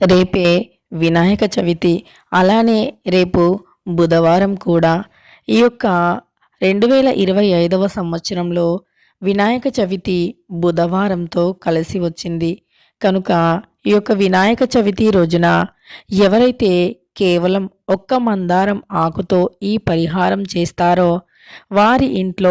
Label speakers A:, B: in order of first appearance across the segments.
A: రేపే వినాయక చవితి. అలానే రేపు బుధవారం కూడా. ఈ యొక్క రెండు వేల ఇరవై ఐదవ సంవత్సరంలో వినాయక చవితి బుధవారంతో కలిసి వచ్చింది. కనుక ఈ యొక్క వినాయక చవితి రోజున ఎవరైతే కేవలం ఒక్క మందారం ఆకుతో ఈ పరిహారం చేస్తారో వారి ఇంట్లో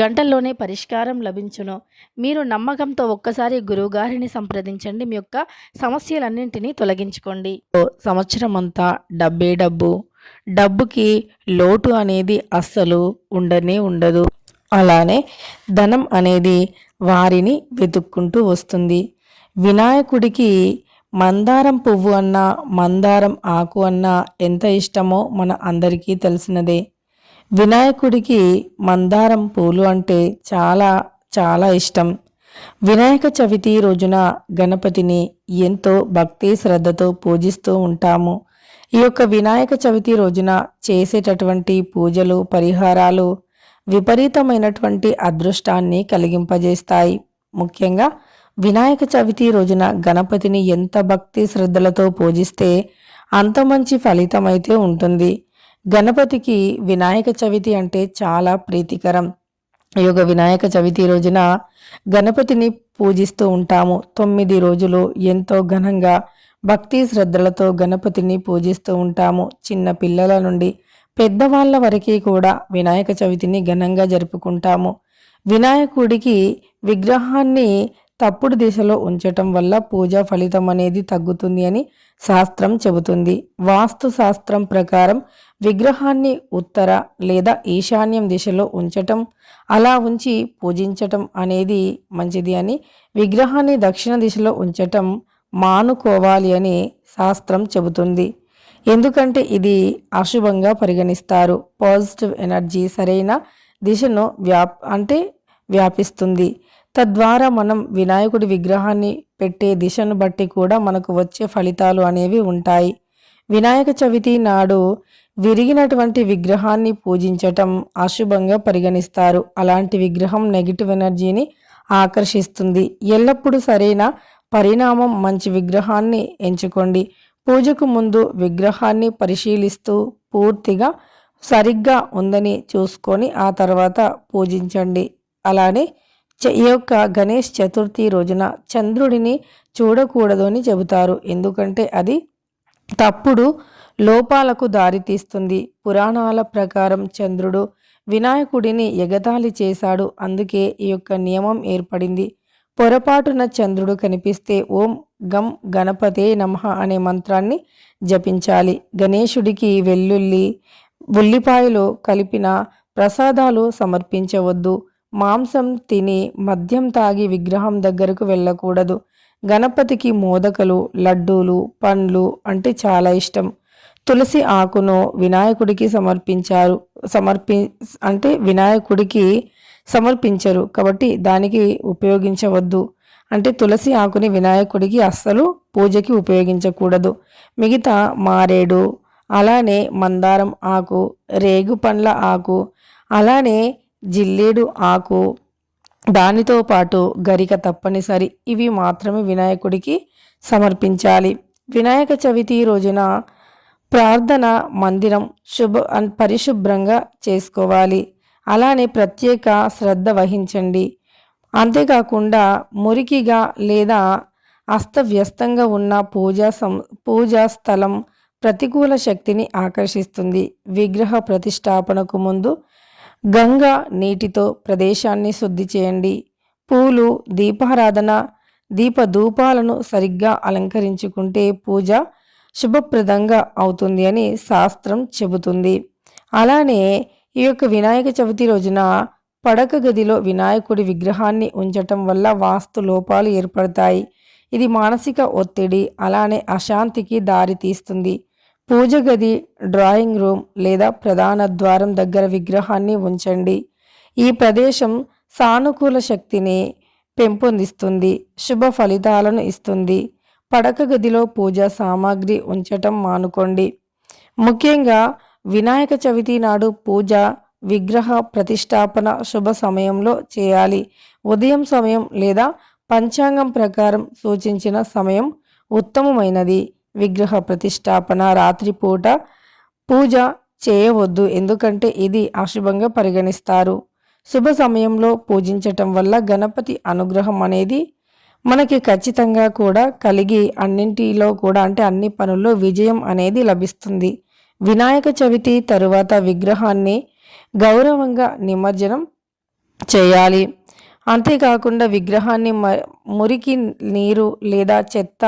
A: గంటల్లోనే పరిష్కారం లభించును. మీరు నమ్మకంతో ఒక్కసారి గురువుగారిని సంప్రదించండి. మీ యొక్క సమస్యలన్నింటినీ తొలగించుకోండి. సంవత్సరం అంతా డబ్బే డబ్బు. డబ్బుకి లోటు అనేది అస్సలు ఉండనే ఉండదు. అలానే ధనం అనేది వారిని వెతుక్కుంటూ వస్తుంది. వినాయకుడికి మందారం పువ్వు అన్నా మందారం ఆకు అన్నా ఎంత ఇష్టమో మన అందరికీ తెలిసినదే. వినాయకుడికి మందారం పూలు అంటే చాలా చాలా ఇష్టం. వినాయక చవితి రోజున గణపతిని ఎంతో భక్తి శ్రద్ధతో పూజిస్తూ ఉంటాము. ఈ యొక్క వినాయక చవితి రోజున చేసేటటువంటి పూజలు పరిహారాలు విపరీతమైనటువంటి అదృష్టాన్ని కలిగింపజేస్తాయి. ముఖ్యంగా వినాయక చవితి రోజున గణపతిని ఎంత భక్తి శ్రద్ధలతో పూజిస్తే అంత మంచి ఫలితం అయితే ఉంటుంది. గణపతికి వినాయక చవితి అంటే చాలా ప్రీతికరం. యోగ వినాయక చవితి రోజున గణపతిని పూజిస్తూ ఉంటాము. తొమ్మిది రోజులు ఎంతో ఘనంగా భక్తి శ్రద్ధలతో గణపతిని పూజిస్తూ ఉంటాము. చిన్న పిల్లల నుండి పెద్దవాళ్ళ వరకు కూడా వినాయక చవితిని ఘనంగా జరుపుకుంటాము. వినాయకుడికి విగ్రహాన్ని తప్పుడు దిశలో ఉంచటం వల్ల పూజా ఫలితం అనేది తగ్గుతుంది అని శాస్త్రం చెబుతుంది. వాస్తు శాస్త్రం ప్రకారం విగ్రహాన్ని ఉత్తర లేదా ఈశాన్యం దిశలో ఉంచటం అలా ఉంచి పూజించటం అనేది మంచిది అని విగ్రహాన్ని దక్షిణ దిశలో ఉంచటం మానుకోవాలి అని శాస్త్రం చెబుతుంది. ఎందుకంటే ఇది అశుభంగా పరిగణిస్తారు. పాజిటివ్ ఎనర్జీ సరైన దిశను వ్యాప్ అంటే వ్యాపిస్తుంది. తద్వారా మనం వినాయకుడి విగ్రహాన్ని పెట్టే దిశను బట్టి కూడా మనకు వచ్చే ఫలితాలు అనేవి ఉంటాయి. వినాయక చవితి నాడు విరిగినటువంటి విగ్రహాన్ని పూజించటం అశుభంగా పరిగణిస్తారు. అలాంటి విగ్రహం నెగిటివ్ ఎనర్జీని ఆకర్షిస్తుంది. ఎల్లప్పుడూ సరైన పరిణామం మంచి విగ్రహాన్ని ఎంచుకోండి. పూజకు ముందు విగ్రహాన్ని పరిశీలిస్తూ పూర్తిగా సరిగ్గా ఉందని చూసుకొని ఆ తర్వాత పూజించండి. అలానే ఈ యొక్క గణేష్ చతుర్థి రోజున చంద్రుడిని చూడకూడదు అని చెబుతారు. ఎందుకంటే అది తప్పుడు లోపాలకు దారితీస్తుంది పురాణాల ప్రకారం చంద్రుడు వినాయకుడిని ఎగతాళి చేశాడు. అందుకే ఈ యొక్క నియమం ఏర్పడింది. పొరపాటున చంద్రుడు కనిపిస్తే ఓం గం గణపతే నమః అనే మంత్రాన్ని జపించాలి. గణేశుడికి వెల్లుల్లి ఉల్లిపాయలు కలిపిన ప్రసాదాలు సమర్పించవద్దు. మాంసం తిని మద్యం తాగి విగ్రహం దగ్గరకు వెళ్ళకూడదు. గణపతికి మోదకలు లడ్డూలు పండ్లు అంటే చాలా ఇష్టం. తులసి ఆకును వినాయకుడికి సమర్పించారు. సమర్పి అంటే వినాయకుడికి సమర్పించరు. కాబట్టి దానికి ఉపయోగించవద్దు. అంటే తులసి ఆకుని వినాయకుడికి అస్సలు పూజకి ఉపయోగించకూడదు. మిగతా మారేడు అలానే మందారం ఆకు రేగు పండ్ల ఆకు అలానే జిల్లేడు ఆకు దానితో పాటు గరిక తప్పనిసరి. ఇవి మాత్రమే వినాయకుడికి సమర్పించాలి. వినాయక చవితి రోజున ప్రార్థన మందిరం శుభ పరిశుభ్రంగా చేసుకోవాలి. అలానే ప్రత్యేక శ్రద్ధ వహించండి. అంతేకాకుండా మురికిగా లేదా అస్తవ్యస్తంగా ఉన్న పూజా సం పూజా స్థలం ప్రతికూల శక్తిని ఆకర్షిస్తుంది. విగ్రహ ప్రతిష్టాపనకు ముందు గంగా నీటితో ప్రదేశాన్ని శుద్ధి చేయండి. పూలు దీపారాధన దీపధూపాలను సరిగ్గా అలంకరించుకుంటే పూజ శుభప్రదంగా అవుతుంది అని శాస్త్రం చెబుతుంది. అలానే ఈ యొక్క వినాయక చవితి రోజున పడక గదిలో వినాయకుడి విగ్రహాన్ని ఉంచటం వల్ల వాస్తు లోపాలు ఏర్పడతాయి. ఇది మానసిక ఒత్తిడి అలానే అశాంతికి దారితీస్తుంది. పూజ గది డ్రాయింగ్ రూమ్ లేదా ప్రధాన ద్వారం దగ్గర విగ్రహాన్ని ఉంచండి. ఈ ప్రదేశం సానుకూల శక్తిని పెంపొందిస్తుంది శుభ ఫలితాలను ఇస్తుంది. పడక గదిలో పూజా సామాగ్రి ఉంచటం మానుకోండి. ముఖ్యంగా వినాయక చవితి నాడు పూజ విగ్రహ ప్రతిష్టాపన శుభ సమయంలో చేయాలి. ఉదయం సమయం లేదా పంచాంగం ప్రకారం సూచించిన సమయం ఉత్తమమైనది. విగ్రహ ప్రతిష్టాపన రాత్రిపూట పూజ చేయవద్దు. ఎందుకంటే ఇది అశుభంగా పరిగణిస్తారు. శుభ సమయంలో పూజించటం వల్ల గణపతి అనుగ్రహం అనేది మనకి ఖచ్చితంగా కూడా కలిగి అన్నింటిలో కూడా అంటే అన్ని పనుల్లో విజయం అనేది లభిస్తుంది. వినాయక చవితి తరువాత విగ్రహాన్ని గౌరవంగా నిమజ్జనం చేయాలి. అంతేకాకుండా విగ్రహాన్ని మురికి నీరు లేదా చెత్త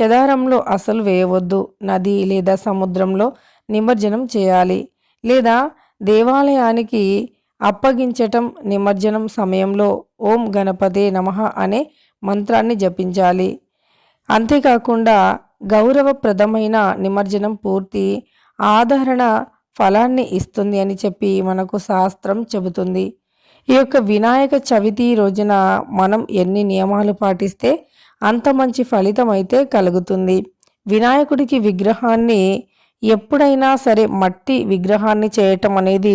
A: చెదారంలో అసలు వేయవద్దు. నది లేదా సముద్రంలో నిమజ్జనం చేయాలి. లేదా దేవాలయానికి అప్పగించటం నిమజ్జనం సమయంలో ఓం గణపతే నమ అనే మంత్రాన్ని జపించాలి. అంతేకాకుండా గౌరవప్రదమైన నిమజ్జనం పూర్తి ఆదరణ ఫలాన్ని ఇస్తుంది అని చెప్పి మనకు శాస్త్రం చెబుతుంది. ఈ యొక్క వినాయక చవితి రోజున మనం ఎన్ని నియమాలు పాటిస్తే అంత మంచి ఫలితం అయితే కలుగుతుంది. వినాయకుడికి విగ్రహాన్ని ఎప్పుడైనా సరే మట్టి విగ్రహాన్ని చేయటం అనేది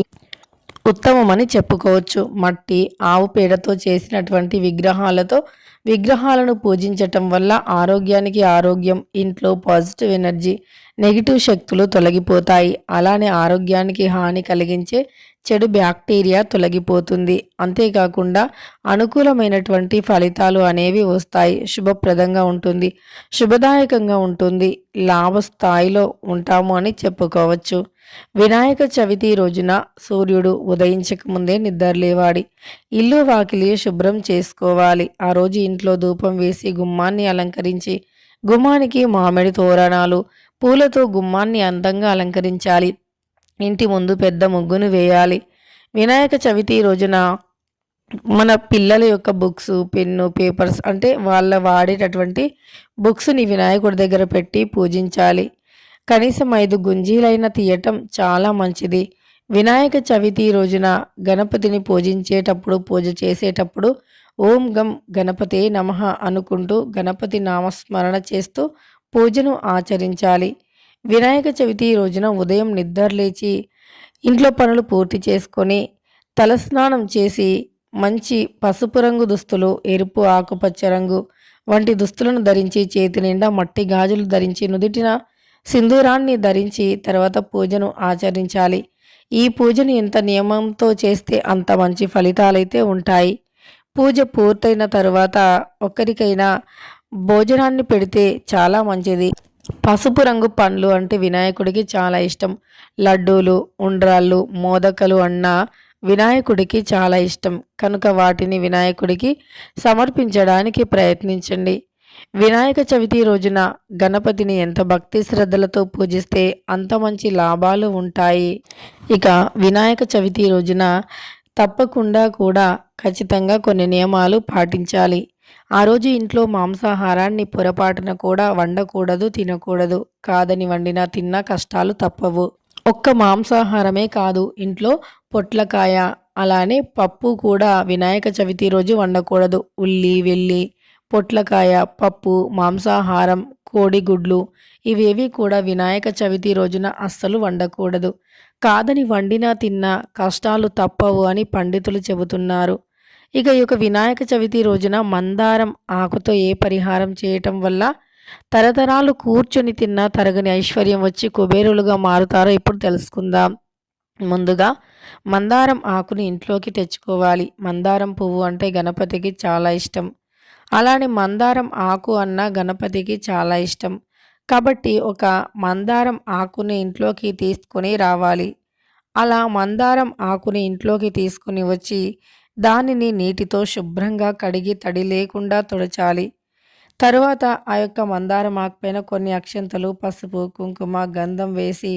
A: ఉత్తమమని చెప్పుకోవచ్చు. మట్టి ఆవు పేడతో చేసినటువంటి విగ్రహాలతో విగ్రహాలను పూజించటం వల్ల ఆరోగ్యానికి ఆరోగ్యం ఇంట్లో పాజిటివ్ ఎనర్జీ నెగిటివ్ శక్తులు తొలగిపోతాయి. అలానే ఆరోగ్యానికి హాని కలిగించే చెడు బ్యాక్టీరియా తొలగిపోతుంది. అంతేకాకుండా అనుకూలమైనటువంటి ఫలితాలు అనేవి వస్తాయి. శుభప్రదంగా ఉంటుంది. శుభదాయకంగా ఉంటుంది. లాభ స్థాయిలో ఉంటాము అని చెప్పుకోవచ్చు. వినాయక చవితి రోజున సూర్యుడు ఉదయించక ముందే నిద్రలేవాడి ఇల్లు వాకిలి శుభ్రం చేసుకోవాలి. ఆ రోజు ఇంట్లో ధూపం వేసి గుమ్మాన్ని అలంకరించి గుమ్మానికి మామిడి తోరణాలు పూలతో గుమ్మాన్ని అందంగా అలంకరించాలి. ఇంటి ముందు పెద్ద ముగ్గును వేయాలి. వినాయక చవితి రోజున మన పిల్లల యొక్క బుక్స్ పెన్ను పేపర్స్ అంటే వాళ్ళ వాడేటటువంటి బుక్స్ని వినాయకుడి దగ్గర పెట్టి పూజించాలి. కనీసం ఐదు గుంజీలైన తీయటం చాలా మంచిది. వినాయక చవితి రోజున గణపతిని పూజించేటప్పుడు పూజ చేసేటప్పుడు ఓం గం గణపతే నమ అనుకుంటూ గణపతి నామస్మరణ చేస్తూ పూజను ఆచరించాలి. వినాయక చవితి రోజున ఉదయం నిద్రలేచి ఇంట్లో పనులు పూర్తి చేసుకొని తలస్నానం చేసి మంచి పసుపు రంగు దుస్తులు ఎరుపు ఆకుపచ్చ రంగు వంటి దుస్తులను ధరించి చేతి నిండా మట్టి గాజులు ధరించి నుదుటిన సింధూరాన్ని ధరించి తర్వాత పూజను ఆచరించాలి. ఈ పూజను ఎంత నియమంతో చేస్తే అంత మంచి ఫలితాలైతే ఉంటాయి. పూజ పూర్తయిన తరువాత ఒక్కరికైనా భోజనాన్ని పెడితే చాలా మంచిది. పసుపు రంగు పండ్లు అంటే వినాయకుడికి చాలా ఇష్టం. లడ్డూలు ఉండ్రాళ్ళు మోదకలు అన్న వినాయకుడికి చాలా ఇష్టం. కనుక వాటిని వినాయకుడికి సమర్పించడానికి ప్రయత్నించండి. వినాయక చవితి రోజున గణపతిని ఎంత భక్తి శ్రద్ధలతో పూజిస్తే అంత మంచి లాభాలు ఉంటాయి. ఇక వినాయక చవితి రోజున తప్పకుండా కూడా ఖచ్చితంగా కొన్ని నియమాలు పాటించాలి. ఆ రోజు ఇంట్లో మాంసాహారాన్ని పొరపాటున కూడా వండకూడదు తినకూడదు. కాదని వండినా తిన్నా కష్టాలు తప్పవు. ఒక్క మాంసాహారమే కాదు ఇంట్లో పొట్లకాయ అలానే పప్పు కూడా వినాయక చవితి రోజు వండకూడదు. ఉల్లి వెల్లి పొట్లకాయ పప్పు మాంసాహారం కోడిగుడ్లు ఇవేవి కూడా వినాయక చవితి రోజున అస్సలు వండకూడదు. కాదని వండినా తిన్నా కష్టాలు తప్పవు అని పండితులు చెబుతున్నారు. ఇక ఈ యొక్క వినాయక చవితి రోజున మందారం ఆకుతో ఏ పరిహారం చేయటం వల్ల తరతరాలు కూర్చొని తిన్న తరగని ఐశ్వర్యం వచ్చి కుబేరులుగా మారుతారో ఇప్పుడు తెలుసుకుందాం. ముందుగా మందారం ఆకుని ఇంట్లోకి తెచ్చుకోవాలి. మందారం పువ్వు అంటే గణపతికి చాలా ఇష్టం. అలానే మందారం ఆకు అన్న గణపతికి చాలా ఇష్టం. కాబట్టి ఒక మందారం ఆకుని ఇంట్లోకి తీసుకొని రావాలి. అలా మందారం ఆకుని ఇంట్లోకి తీసుకుని వచ్చి దానిని నీటితో శుభ్రంగా కడిగి తడి లేకుండా తుడచాలి. తరువాత ఆ యొక్క మందారం ఆకుపైన కొన్ని అక్షంతలు పసుపు కుంకుమ గంధం వేసి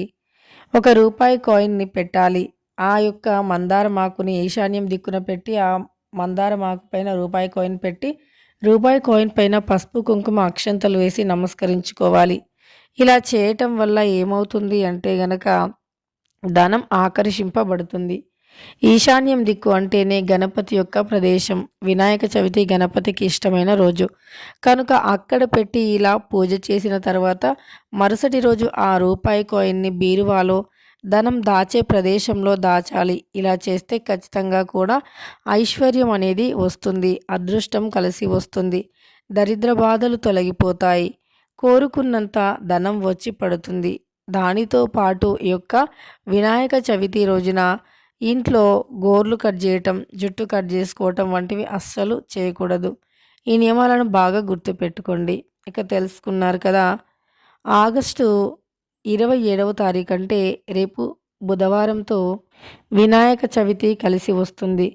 A: ఒక రూపాయి కాయిన్ని పెట్టాలి. ఆ యొక్క మందారం ఆకుని ఈశాన్యం దిక్కున పెట్టి ఆ మందారం ఆకుపైన రూపాయి కాయిన్ పెట్టి రూపాయి కాయిన్ పైన పసుపు కుంకుమ అక్షంతలు వేసి నమస్కరించుకోవాలి. ఇలా చేయటం వల్ల ఏమవుతుంది అంటే గనక ధనం ఆకర్షింపబడుతుంది. ఈశాన్యం దిక్కు అంటేనే గణపతి యొక్క ప్రదేశం. వినాయక చవితి గణపతికి ఇష్టమైన రోజు. కనుక అక్కడ పెట్టి ఇలా పూజ చేసిన తర్వాత మరుసటి రోజు ఆ రూపాయి కాయిన్ని బీరువాలో ధనం దాచే ప్రదేశంలో దాచాలి. ఇలా చేస్తే ఖచ్చితంగా కూడా ఐశ్వర్యం అనేది వస్తుంది. అదృష్టం కలిసి వస్తుంది. దరిద్ర బాధలు తొలగిపోతాయి. కోరుకున్నంత ధనం వచ్చి పడుతుంది. దానితో పాటు యొక్క వినాయక చవితి రోజున ఇంట్లో గోర్లు కట్ చేయటం జుట్టు కట్ చేసుకోవటం వంటివి అస్సలు చేయకూడదు. ఈ నియమాలను బాగా గుర్తుపెట్టుకోండి. ఇక తెలుసుకున్నారు కదా ఆగస్టు ఇరవై ఏడవ తారీఖు అంటే రేపు బుధవారంతో వినాయక చవితి కలిసి వస్తుంది.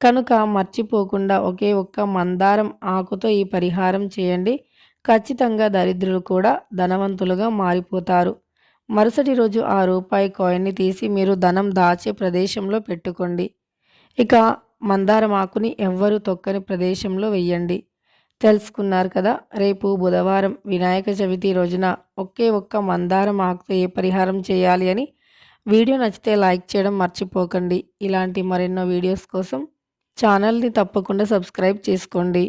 A: కనుక మర్చిపోకుండా ఒకే ఒక్క మందారం ఆకుతో ఈ పరిహారం చేయండి. ఖచ్చితంగా దరిద్రులు కూడా ధనవంతులుగా మారిపోతారు. మరుసటి రోజు ఆ రూపాయి కాయిన్ని తీసి మీరు ధనం దాచే ప్రదేశంలో పెట్టుకోండి. ఇక మందారం ఆకుని ఎవ్వరు తొక్కని ప్రదేశంలో వెయ్యండి. తెలుసుకున్నారు కదా రేపు బుధవారం వినాయక చవితి రోజున ఒకే ఒక్క మందారం ఆకుతో ఏ పరిహారం చేయాలి అని వీడియో నచ్చితే లైక్ చేయడం మర్చిపోకండి. ఇలాంటి మరెన్నో వీడియోస్ కోసం ఛానల్ని తప్పకుండా సబ్స్క్రైబ్ చేసుకోండి.